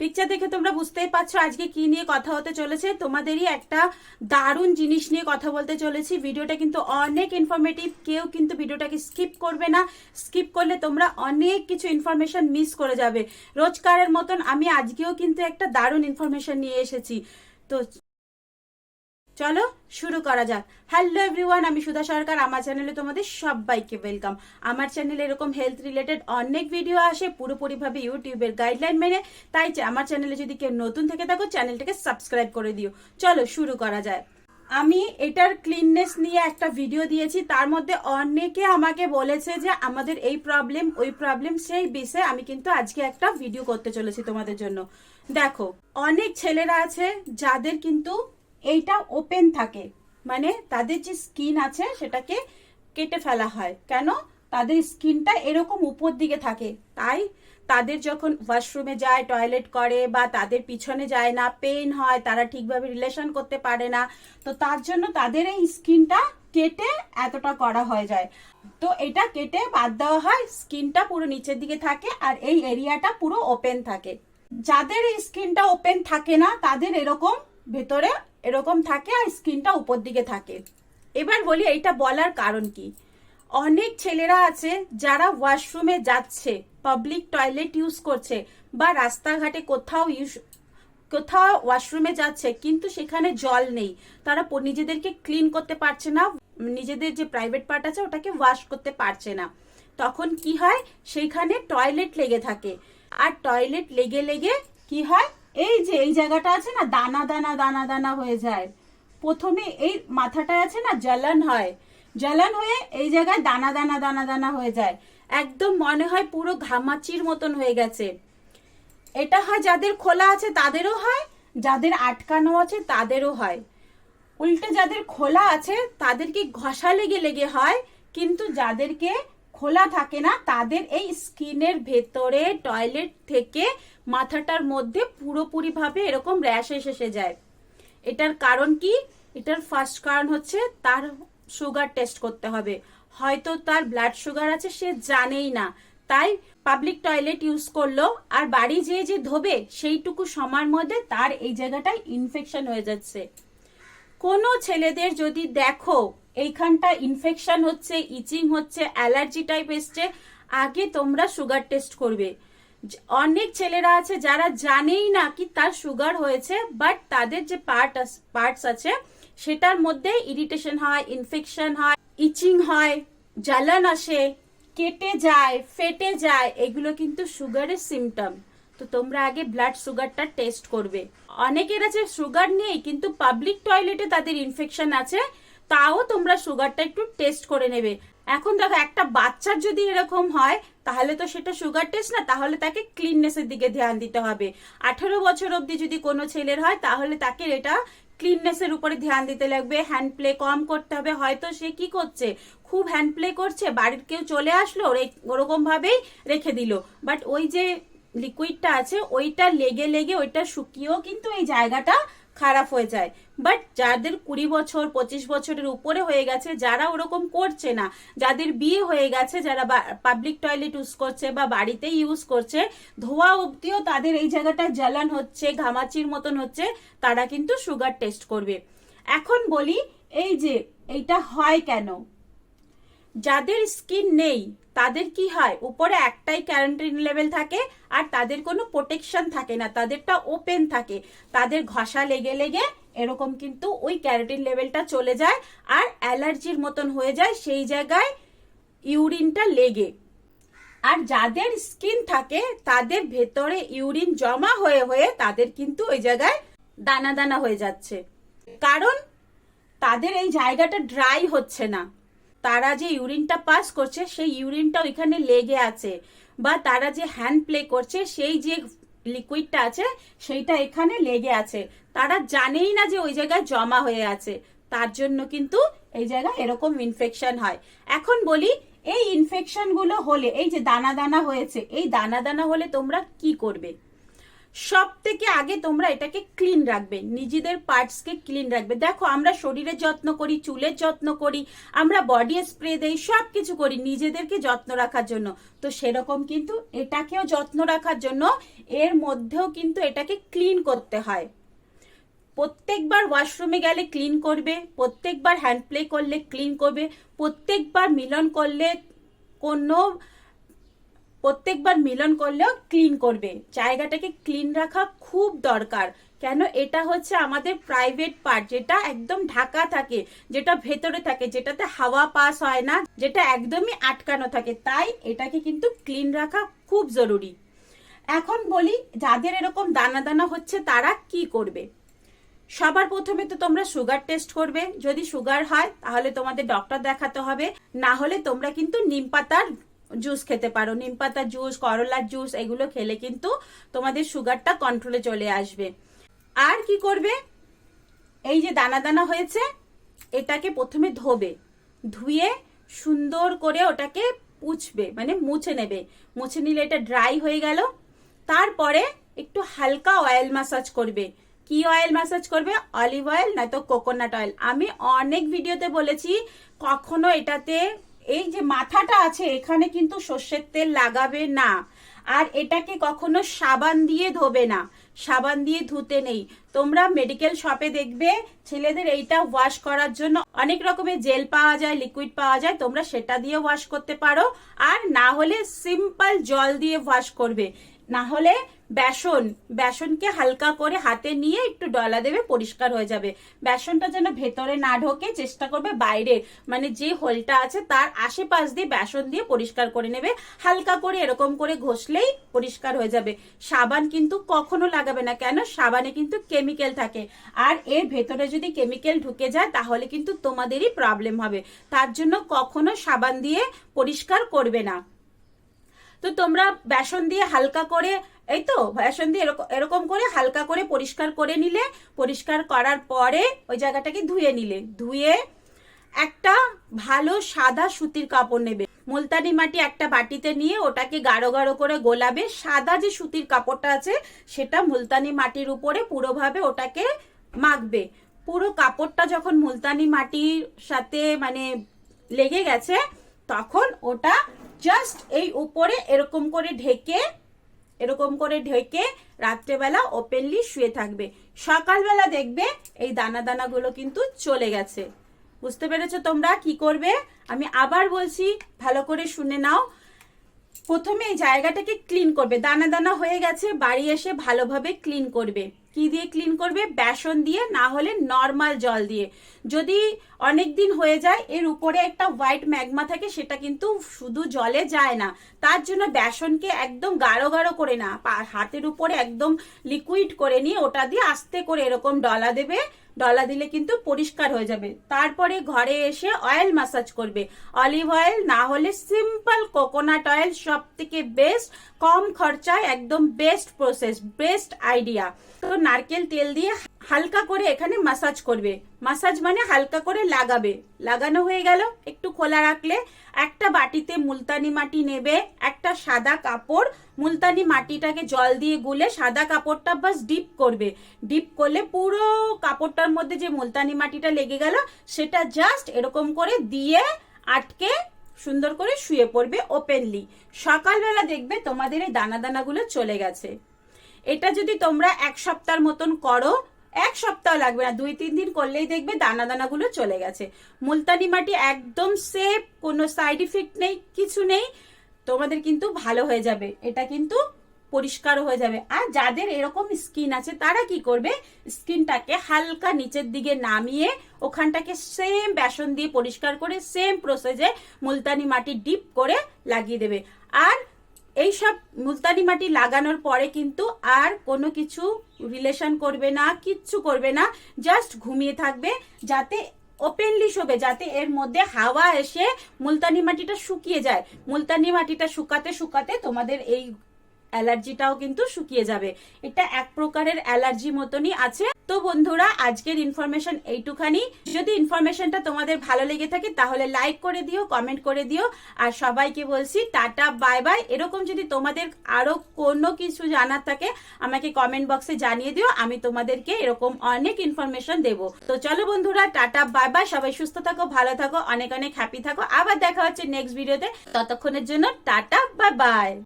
Picture দেখে তোমরা বুঝতেই পারছ আজকে কি নিয়ে কথা হতে চলেছে। তোমাদেরই একটা দারুণ জিনিস নিয়ে কথা বলতে চলেছি। ভিডিওটা কিন্তু অনেক ইনফরমেটিভ কেউ কিন্তু ভিডিওটাকে স্কিপ করবে না। স্কিপ করলে তোমরা অনেক কিছু ইনফরমেশন মিস করে যাবে। রোজকারের মতন আমি আজকেও কিন্তু একটা দারুণ ইনফরমেশন নিয়ে এসেছি। তো চলো শুরু করা যাক। হ্যালো এভরিওয়ান আমি সুধা সরকার। আমার চ্যানেলে তোমাদের সবাইকে ওয়েলকাম আমার চ্যানেলে এরকম হেলথ রিলেটেড অনেক ভিডিও আসে, পুরোপুরিভাবে ইউটিউবের গাইডলাইন মেনে। তাই আমার চ্যানেলে যদি কেউ নতুন থেকে থাকো চ্যানেলটাকে সাবস্ক্রাইব করে দিও। চলো শুরু করা যায়। আমি এটার ক্লিননেস নিয়ে একটা ভিডিও দিয়েছি। তার মধ্যে অনেকে আমাকে বলেছে যে, আমাদের এই প্রবলেম ওই প্রবলেম সেই বিষয়ে আমি কিন্তু আজকে একটা ভিডিও করতে চলেছি তোমাদের জন্য। দেখো, অনেক ছেলেরা আছে যাদের কিন্তু এইটা ওপেন থাকে। মানে তাদের যে স্কিন আছে সেটাকে কেটে ফেলা হয়। কেন? তাদের স্কিনটা এরকম উপর দিকে থাকে। তাই তাদের যখন ওয়াশরুমে যায় টয়লেট করে বা তাদের পিছনে যায় না পেইন হয়, তারা ঠিকভাবে রিলেশন করতে পারে না, তো তার জন্য তাদের এই স্কিনটা কেটে এতটা করা হয়ে যায়। তো এটা কেটে বাদ দেওয়া হয় স্কিনটা পুরো নিচের দিকে থাকে আর এই এরিয়াটা পুরো ওপেন থাকে। যাদের এই স্কিনটা ওপেন থাকে না, তাদের এরকম ভেতরে এরকম থাকে আর স্কিনটা উপর দিকে থাকে। এবার বলি এইটা বলার কারণ কি? অনেক ছেলেরা আছে যারা ওয়াশরুমে যাচ্ছে পাবলিক টয়লেট ইউজ করছে বা রাস্তাঘাটে কোথাও ইউজ কোথাও ওয়াশরুমে যাচ্ছে কিন্তু সেখানে জল নেই। তারা নিজেদেরকে ক্লিন করতে পারছে না, নিজেদের যে প্রাইভেট পার্ট আছে ওটাকে ওয়াশ করতে পারছে না। তখন কি হয়? সেইখানে টয়লেট লেগে থাকে। আর টয়লেট লেগে লেগে কি হয়? এই যে, এই জায়গাটা আছে না, দানা দানা দানা দানা হয়ে যায়। প্রথমে এই মাথাটা আছে না, জ্বালান হয়। জ্বালান হয়ে এই জায়গায় দানা দানা দানা দানা হয়ে যায়। একদম মনে হয় পুরো ঘামাচির মতন হয়ে গেছে। এটা হয় যাদের খোলা আছে তাদেরও হয়, যাদের আটকানো আছে তাদেরও হয়। উল্টে যাদের খোলা আছে তাদেরকে ঘষা লেগে লেগে হয়, কিন্তু যাদেরকে খোলা থাকে না, তাদের এই স্কিনের ভেতরে টয়লেট থেকে মাথাটার মধ্যে পুরোপুরিভাবে এরকম র্যাশ এসে যায়। এটার কারণ কি? এটার ফার্স্ট কারণ হচ্ছে তার সুগার টেস্ট করতে হবে। হয়তো তার ব্লাড সুগার আছে, সে জানেই না। তাই পাবলিক টয়লেট ইউজ করল, আর বাড়ি যেয়ে যে ধোবে, সেইটুকু সময়ের মধ্যে তার এই জায়গাটায় ইনফেকশন হয়ে যাচ্ছে। কোনো ছেলেদের যদি দেখো, এইখানটা ইনফেকশন হচ্ছে ইচিং হচ্ছে অ্যালার্জি টাইপ এসছে, আগে তোমরা সুগার টেস্ট করবে। অনেক ছেলেরা আছে যারা জানেই না কি তার সুগার হয়েছে বাট তাদের যে পার্ট পার্টস আছে, সেটার মধ্যে ইরিটেশন হয় ইনফেকশন হয় ইচিং হয়, জ্বালান আসে, কেটে যায়, ফেটে যায়, এগুলো কিন্তু সুগারের সিমটম তো তোমরা আগে ব্লাড সুগারটা টেস্ট করবে। অনেকের আছে সুগার নেই, কিন্তু পাবলিক টয়লেটে তাদের ইনফেকশন আছে, তাও তোমরা সুগারটা একটু টেস্ট করে নেবে। এখন দেখো, একটা বাচ্চার যদি এরকম হয়, তাহলে তো সেটা সুগার টেস্ট না, তাহলে তাকে ক্লিননেসের দিকে ধ্যান দিতে হবে। আঠেরো বছর অবধি যদি কোনো ছেলের হয়, তাহলে তাকে এটা ক্লিননেসের উপরে ধ্যান দিতে লাগবে। হ্যান্ড প্লে কম করতে হবে, হয়তো সে কি করছে? খুব হ্যান্ড প্লে করছে, বাড়ির কেউ চলে আসলো ওরকম ভাবেই রেখে দিল। বাট ওই যে লিকুইডটা আছে, ওইটা লেগে লেগে ওইটা শুকিয়েও কিন্তু এই জায়গাটা খারাপ হয়ে যায়। বাট যাদের কুড়ি বছর, পঁচিশ বছরের উপরে হয়ে গেছে, যারা ওরকম করছে না, যাদের বিয়ে হয়ে গেছে, যারা পাবলিক টয়লেট ইউজ করছে বা বাড়িতেই ইউজ করছে, ধোয়া অবধিও তাদের এই জায়গাটা জ্বালান হচ্ছে, ঘামাচির মতন হচ্ছে, তারা কিন্তু সুগার টেস্ট করবে। এখন বলি, এই যে, এইটা হয় কেন? যাদের স্কিন নেই তাদের কি হয়? উপরে একটাই ক্যারেন্টিন লেভেল থাকে আর তাদের কোনো প্রোটেকশন থাকে না। তাদেরটা ওপেন থাকে। তাদের ঘষা লেগে লেগে এরকম কিন্তু ওই ক্যারেটিন লেভেলটা চলে যায় আর অ্যালার্জির মতন হয়ে যায় সেই জায়গায় ইউরিনটা লেগে। আর যাদের স্কিন থাকে, তাদের ভেতরে ইউরিন জমা হয়ে হয়ে তাদের কিন্তু ওই জায়গায় দানা দানা হয়ে যাচ্ছে। কারণ তাদের এই জায়গাটা ড্রাই হচ্ছে না। তারা যে ইউরিনটা পাস করছে, সেই ইউরিনটা ওইখানে লেগে আছে। বা তারা যে হ্যান্ড প্লে করছে, সেই যে লিকুইডটা আছে, সেইটা এখানে লেগে আছে। তারা জানেই না যে ওই জায়গায় জমা হয়ে আছে। তার জন্য কিন্তু এই জায়গায় এরকম ইনফেকশন হয়। এখন বলি, এই ইনফেকশনগুলো হলে, এই যে দানা দানা হয়েছে, এই দানা দানা হলে তোমরা কি করবে? সব থেকে আগে তোমরা এটাকে ক্লিন রাখবে। নিজেদের পার্টসকে ক্লিন রাখবে। দেখো, আমরা শরীরের যত্ন করি চুলের যত্ন করি, আমরা বডি স্প্রে দেই সব কিছু করি নিজেদেরকে যত্ন রাখার জন্য। তো সেরকম কিন্তু এটাকেও যত্ন রাখার জন্য এর মধ্যেও কিন্তু এটাকে ক্লিন করতে হয়। প্রত্যেকবার ওয়াশরুমে গেলে ক্লিন করবে, প্রত্যেকবার হ্যান্ড প্লে করলে ক্লিন করবে, প্রত্যেকবার মিলন করলে কোনো প্রত্যেকবার মিলন করলেও ক্লিন করবে। জায়গাটাকে ক্লিন রাখা খুব দরকার। কেন? এটা হচ্ছে আমাদের প্রাইভেট পার্ট যেটা একদম ঢাকা থাকে, যেটা ভেতরে থাকে, যেটাতে হাওয়া পাস হয় না, যেটা একদমই আটকানো থাকে। তাই এটাকে কিন্তু ক্লিন রাখা খুব জরুরি। এখন বলি, যাদের এরকম দানা দানা হচ্ছে তারা কি করবে? সবার প্রথমে তো তোমরা সুগার টেস্ট করবে। যদি সুগার হয়, তাহলে তোমাদের ডক্টর দেখাতে হবে। না হলে তোমরা কিন্তু নিম পাতার জুস খেতে পারো। নিম পাতার জুস করলার জুস এগুলো খেলে কিন্তু তোমাদের সুগারটা কন্ট্রোলে চলে আসবে। আর কি করবে? এই যে দানা দানা হয়েছে, এটাকে প্রথমে ধোবে। ধুয়ে সুন্দর করে ওটাকে পুছবে মানে মুছে নেবে। মুছে নিলে এটা ড্রাই হয়ে গেল। তারপরে একটু হালকা অয়েল মাসাজ করবে। কি অয়েল মাসাজ করবে? অলিভ অয়েল নয়তো কোকোনাট অয়েল আমি অনেক ভিডিওতে বলেছি, কখনো এটাতে এই যে মাথাটা আছে, এখানে কিন্তু সর্ষের তেল লাগাবে না। আর এটাকে কখনো সাবান দিয়ে ধোবে না। সাবান দিয়ে ধুতে নেই। তোমরা মেডিকেল শপে দেখবে, ছেলেদের এইটা ওয়াশ করার জন্য অনেক রকমের জেল পাওয়া যায় লিকুইড পাওয়া যায়, তোমরা সেটা দিয়ে ওয়াশ করতে পারো। আর না হলে সিম্পল জল দিয়ে ওয়াশ করবে। না হলে বেসন, বেসনকে হালকা করে হাতে নিয়ে একটু ডলা দেবে, পরিষ্কার হয়ে যাবে। বেসনটা যেন ভেতরে না ঢোকে, চেষ্টা করবে বাইরে। মানে যে হোলটা আছে তার আশেপাশ দিয়ে বেসন দিয়ে পরিষ্কার করে নেবে। হালকা করে এরকম করে ঘষলেই পরিষ্কার হয়ে যাবে। সাবান কিন্তু কখনো লাগাবে না। কেন? সাবানে কিন্তু কেমিক্যাল থাকে। আর এর ভেতরে যদি কেমিক্যাল ঢুকে যায়, তাহলে কিন্তু তোমাদেরই প্রবলেম হবে। তার জন্য কখনো সাবান দিয়ে পরিষ্কার করবে না। তো তোমরা বেসন দিয়ে হালকা করে, এই তো, বেসন দিয়ে এরকম এরকম করে হালকা করে পরিষ্কার করে নিলে, পরিষ্কার করার পরে ওই জায়গাটাকে ধুয়ে নিলে। ধুয়ে একটা ভালো সাদা সুতির কাপড় নেবে। মুলতানি মাটি একটা বাটিতে নিয়ে ওটাকে গাঢ় গাঢ় করে গোলাবে। সাদা যে সুতির কাপড়টা আছে, সেটা মুলতানি মাটির উপরে পুরোভাবে ওটাকে মাখবে। পুরো কাপড়টা যখন মুলতানি মাটির সাথে মানে লেগে গেছে, তখন ওটা জাস্ট এই উপরে এরকম করে ঢেকে, এরকম করে ঢেকে রাত্রেবেলা ওপেনলি শুয়ে থাকবে। সকালবেলা দেখবে এই দানা দানাগুলো কিন্তু চলে গেছে। বুঝতে পেরেছ তোমরা কি করবে? আমি আবার বলছি, ভালো করে শুনে নাও। প্রথমে এই জায়গাটাকে ক্লিন করবে। দানা দানা হয়ে গেছে, বাড়ি এসে ভালোভাবে ক্লিন করবে। কি দিয়ে ক্লিন করবে? বেসন দিয়ে, না হলে নর্মাল জল দিয়ে। যদি অনেক দিন হয়ে যায়, এর উপরে একটা হোয়াইট ম্যাগমা থাকে, সেটা কিন্তু শুধু জলে যায় না। তার জন্য বেসনকে একদম গাঢ় গাঢ় করে না হাতের উপরে একদম লিকুইড করে নিয়ে ওটা দিয়ে আস্তে করে এরকম ডলা দেবে ডলা দিলে কিন্তু পরিষ্কার হয়ে যাবে। তারপরে ঘরে এসে অয়েল মাসাজ করবে। অলিভ অয়েল না হলে সিম্পল কোকোনাট অয়েল সব থেকে বেস্ট কম খরচায় একদম বেস্ট প্রসেস বেস্ট আইডিয়া তো নারকেল তেল দিয়ে হালকা করে এখানে মাসাজ করবে। মাসাজ মানে হালকা করে লাগাবে। লাগানো হয়ে গেল, একটু খোলা রাখলে একটা বাটিতে মুলতানি মাটি নেবে, একটা সাদা কাপড়, মুলতানি মাটিটাকে জল দিয়ে গুলে সাদা কাপড়টা বাস ডিপ করবে। ডিপ করলে পুরো কাপড়টার মধ্যে যে মুলতানি মাটিটা লেগে গেল, সেটা জাস্ট এরকম করে দিয়ে আটকে সুন্দর করে শুয়ে পড়বে ওপেনলি সকালবেলা দেখবে তোমাদের এই দানা দানাগুলো চলে গেছে। এটা যদি তোমরা এক সপ্তাহের মতন করো এক সপ্তাহ লাগবে না, দুই, তিন দিন করলেই দেখবে দানা দানাগুলো চলে গেছে। মুলতানি মাটি একদম সেফ কোনো সাইড ইফেক্ট নেই, কিছু নেই। তোমাদের কিন্তু ভালো হয়ে যাবে, এটা কিন্তু পরিষ্কার হয়ে যাবে। আর যাদের এরকম স্কিন আছে, তারা কি করবে? স্কিনটাকে হালকা নিচের দিকে নামিয়ে ওখানটাকে সেম বেসন দিয়ে পরিষ্কার করে সেম প্রসেসে মুলতানি মাটি ডিপ করে লাগিয়ে দেবে। আর এই সব মুলতানি মাটি লাগানোর পরে কিন্তু আর কোনো কিছু রিলেশন করবে না, কিচ্ছু করবে না জাস্ট ঘুমিয়ে থাকবে, যাতে ওপেনলি শোবে, যাতে এর মধ্যে হাওয়া এসে মুলতানি মাটিটা শুকিয়ে যায়। মুলতানি মাটিটা শুকাতে শুকাতে তোমাদের এই অ্যালার্জিটাও কিন্তু শুকিয়ে যাবে। এটা এক প্রকারের অ্যালার্জি মতনই আছে। তো বন্ধুরা, আজকের ইনফরমেশন এইটুখানি। যদি ইনফরমেশনটা তোমাদের ভালো লেগে থাকে, তাহলে লাইক করে দিও কমেন্ট করে দিও। আর সবাইকে বলছি, টাটা বাই বাই এরকম যদি তোমাদের আরও কোনো কিছু জানার থাকে, আমাকে কমেন্ট বক্সে জানিয়ে দিও। আমি তোমাদেরকে এরকম অনেক ইনফরমেশন দেবো। তো চলো বন্ধুরা, টাটা বাই বাই সবাই সুস্থ থাকো, ভালো থাকো, অনেক অনেক হ্যাপি থাকো। আবার দেখা হচ্ছে নেক্সট ভিডিওতে ততক্ষণের জন্য টাটা বাই বাই